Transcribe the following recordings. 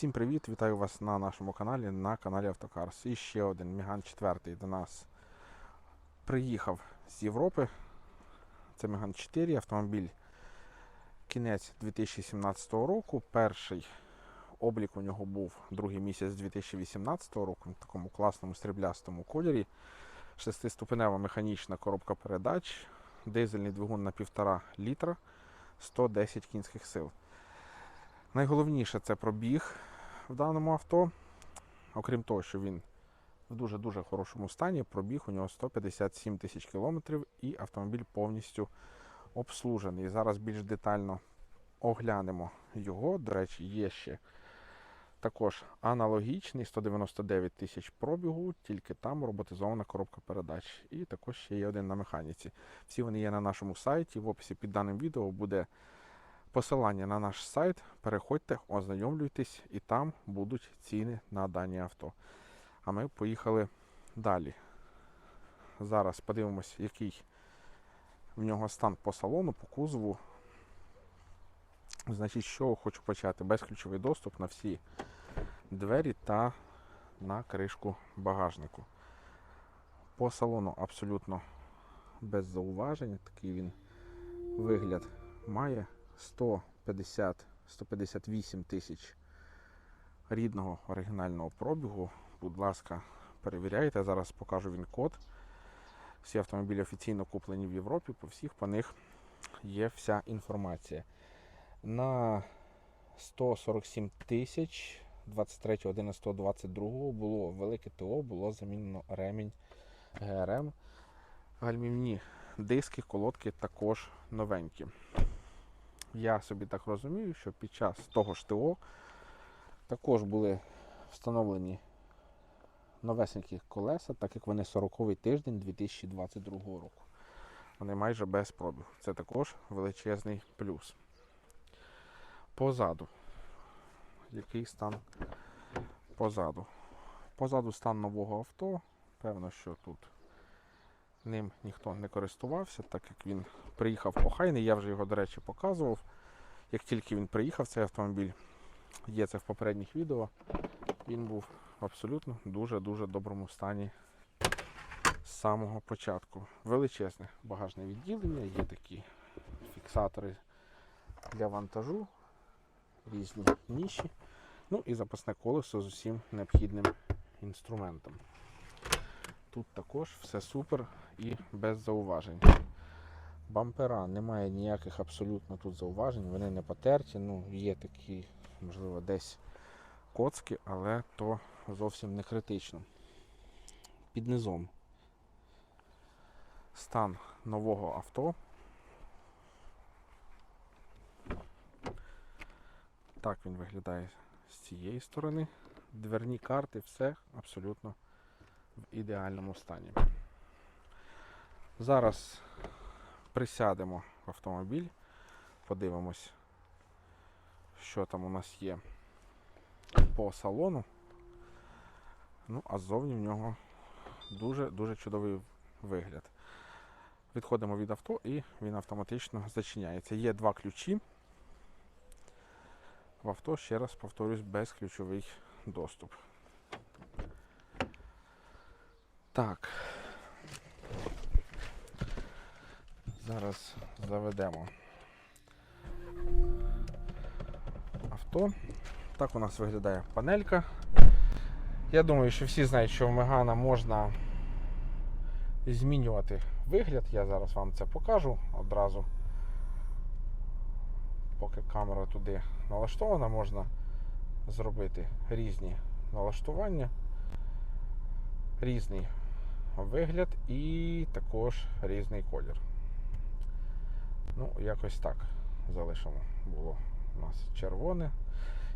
Всім привіт! Вітаю вас на нашому каналі, на каналі Автокарс. І ще один Міган 4 до нас приїхав з Європи. Це Міган 4, автомобіль кінець 2017 року. Перший облік у нього був другий місяць 2018 року в такому класному сріблястому кольорі. Шестиступенева механічна коробка передач, дизельний двигун на 1,5 літра, 110 кінських сил. Найголовніше це пробіг в даному авто. Окрім того, що він в дуже-дуже хорошому стані, пробіг у нього 157 тисяч кілометрів і автомобіль повністю обслужений. Зараз більш детально оглянемо його. До речі, є ще також аналогічний 199 тисяч пробігу, тільки там роботизована коробка передач. І також ще є один на механіці. Всі вони є на нашому сайті. В описі під даним відео буде посилання на наш сайт. Переходьте, ознайомлюйтесь, і там будуть ціни на дані авто. А ми поїхали далі. Зараз подивимось, який в нього стан по салону, по кузову. Значить, що хочу почати? Безключовий доступ на всі двері та на кришку багажнику. По салону абсолютно без зауважень. Такий він вигляд має. 150-158 тисяч рідного оригінального пробігу. Будь ласка, перевіряйте. Зараз покажу він код. Всі автомобілі офіційно куплені в Європі, по всіх по них є вся інформація. На 147 тисяч 23.11.22 було велике ТО, було замінено ремінь ГРМ. Гальмівні диски, колодки також новенькі. Я собі так розумію, що під час того ж ТО також були встановлені новесенькі колеса, так як вони 40-й тиждень 2022 року. Вони майже без пробігу. Це також величезний плюс. Позаду. Який стан позаду? Позаду стан нового авто. Певно, що тут ним ніхто не користувався, так як він приїхав охайний. Я вже його, до речі, показував. Як тільки він приїхав, цей автомобіль, є це в попередніх відео, він був в абсолютно дуже-дуже доброму стані з самого початку. Величезне багажне відділення, є такі фіксатори для вантажу, різні ніші, ну і запасне колесо з усім необхідним інструментом. Тут також все супер і без зауважень. Бампера немає ніяких абсолютно тут зауважень, вони не потерті, ну є такі, можливо, десь коцки, але то зовсім не критично. Під низом стан нового авто. Так він виглядає з цієї сторони. Дверні карти, все абсолютно в ідеальному стані. Зараз присядемо в автомобіль, подивимось, що там у нас є по салону. Ну, а ззовні в нього дуже-дуже чудовий вигляд. Відходимо від авто і він автоматично зачиняється. Є два ключі. В авто, ще раз повторюсь, безключовий доступ. Так. Зараз заведемо авто. Так у нас виглядає панелька. Я думаю, що всі знають, що в Мегана можна змінювати вигляд. Я зараз вам це покажу одразу. Поки камера туди налаштована, можна зробити різні налаштування, різний вигляд і також різний колір. Ну, якось так залишимо. Було у нас червоне.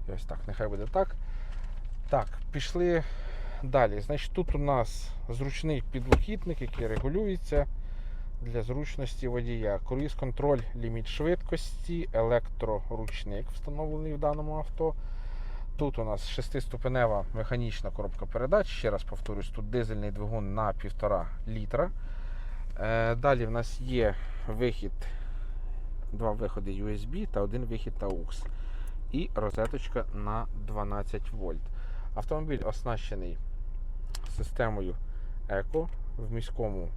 І ось так, нехай буде так. Так, пішли далі. Значить, тут у нас зручний підлокітник, який регулюється для зручності водія. Круїз контроль, ліміт швидкості, електроручник встановлений в даному авто. Тут у нас шестиступенева механічна коробка передач. Ще раз повторюсь, тут дизельний двигун на 1,5 літра. Е, Далі в нас є вихід, два виходи USB та один вихід AUX. і розеточка на 12 вольт. Автомобіль оснащений системою Еко. В міському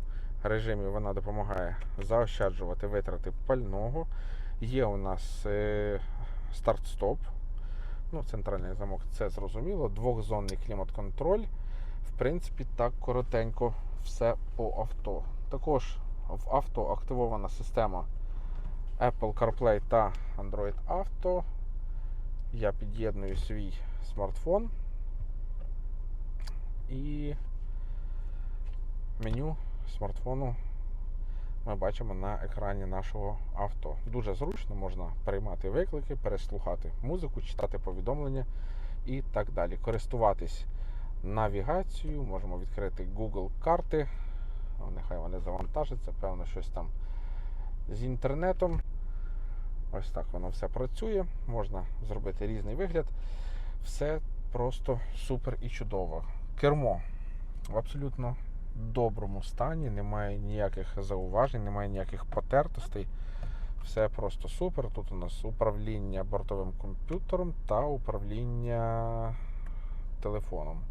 режимі вона допомагає заощаджувати витрати пального. Є у нас е, старт-стоп. Ну, центральний замок, це зрозуміло. Двохзонний клімат-контроль. В принципі, так коротенько все по авто. Також в авто активована система Apple CarPlay та Android Auto. Я під'єдную свій смартфон і меню смартфону ми бачимо на екрані нашого авто. Дуже зручно, можна приймати виклики, переслухати музику, читати повідомлення і так далі. Користуватись навігацією, можемо відкрити Google карти. Нехай вони завантажаться, певно, щось там з інтернетом. Ось так воно все працює. Можна зробити різний вигляд. Все просто супер і чудово. Кермо в абсолютно доброму стані, немає ніяких зауважень, немає ніяких потертостей. Все просто супер. Тут у нас управління бортовим комп'ютером та управління телефоном.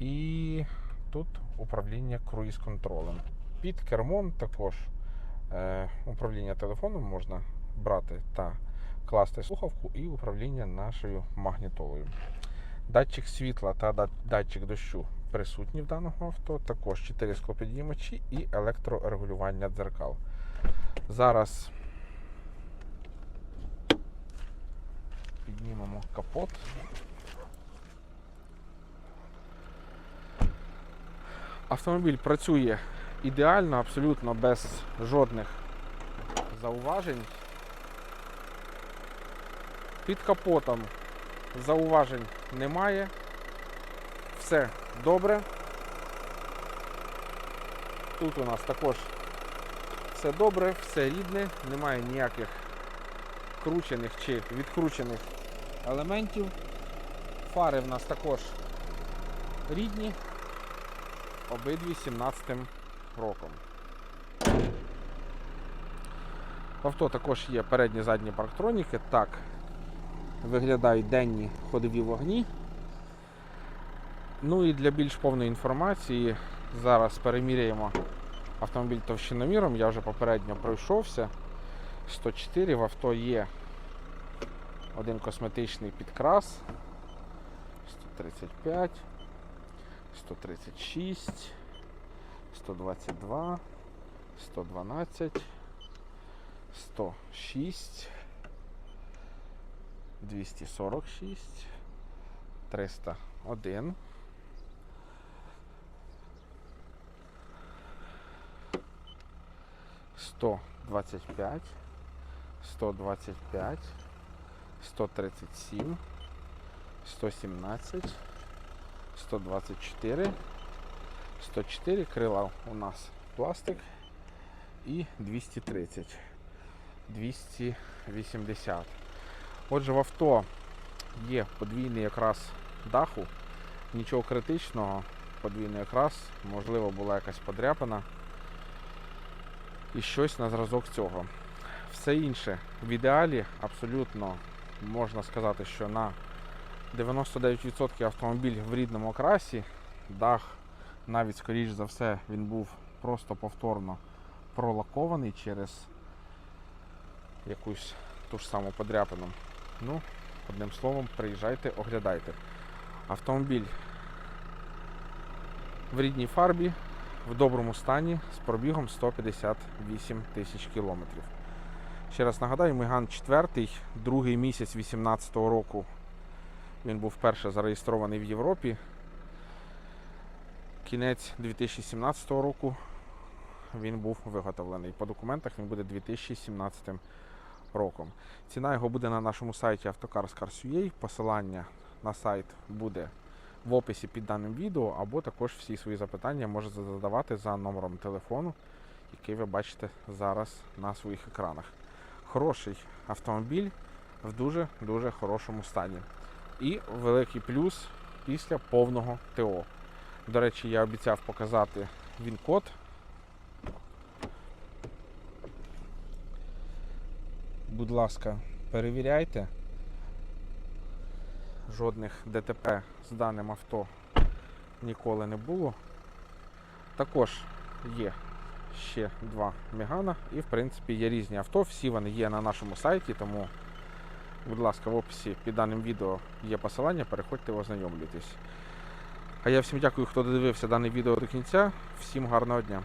І тут управління круїз-контролем. Під кермом також управління телефоном можна брати та класти слухавку і управління нашою магнітолою. Датчик світла та датчик дощу присутні в даного авто. Також 4 склопідіймачі і електрорегулювання дзеркал. Зараз піднімемо капот. Автомобіль працює ідеально, абсолютно без жодних зауважень. Під капотом зауважень немає. Все добре. Тут у нас також все добре, все рідне, немає ніяких кручених чи відкручених елементів. Фари в нас також рідні, обидві 17 роком. В авто також є передні задні парктроніки. Так, виглядають денні ходові вогні. Ну і для більш повної інформації зараз переміряємо автомобіль товщиноміром. Я вже попередньо пройшовся. 104 в авто є один косметичний підкрас. 135, 136, 122, 112, 106, 246, 301. Сто двадцять п'ять, сто двадцять п'ять, сто тридцять сім, сто сімнадцять, сто двадцять чотири, сто чотири крила у нас пластик і 230, 280. Отже, в авто є подвійний якраз даху, нічого критичного, подвійний якраз, можливо, була якась подряпина і щось на зразок цього. Все інше в ідеалі абсолютно можна сказати, що на 99% автомобіль в рідному окрасі, дах навіть скоріш за все він був просто повторно пролакований через якусь ту ж саму подряпину. Ну, одним словом, приїжджайте, оглядайте. Автомобіль в рідній фарбі, в доброму стані з пробігом 158 тисяч кілометрів. Ще раз нагадаю, Меган 4, другий місяць 2018 року. Він був вперше зареєстрований в Європі. Кінець 2017 року він був виготовлений. По документах він буде 2017 роком. Ціна його буде на нашому сайті автокарскars.ua. Посилання на сайт буде в описі під даним відео, або також всі свої запитання можете задавати за номером телефону, який ви бачите зараз на своїх екранах. Хороший автомобіль в дуже-дуже хорошому стані. І великий плюс після повного ТО. До речі, я обіцяв показати він-код. Будь ласка, перевіряйте. жодних ДТП з даним авто ніколи не було. Також є ще два Мегана і в принципі є різні авто. Всі вони є на нашому сайті, тому, будь ласка, в описі під даним відео є посилання, переходьте ознайомлюйтесь. А я всім дякую, хто додивився дане відео до кінця. Всім гарного дня!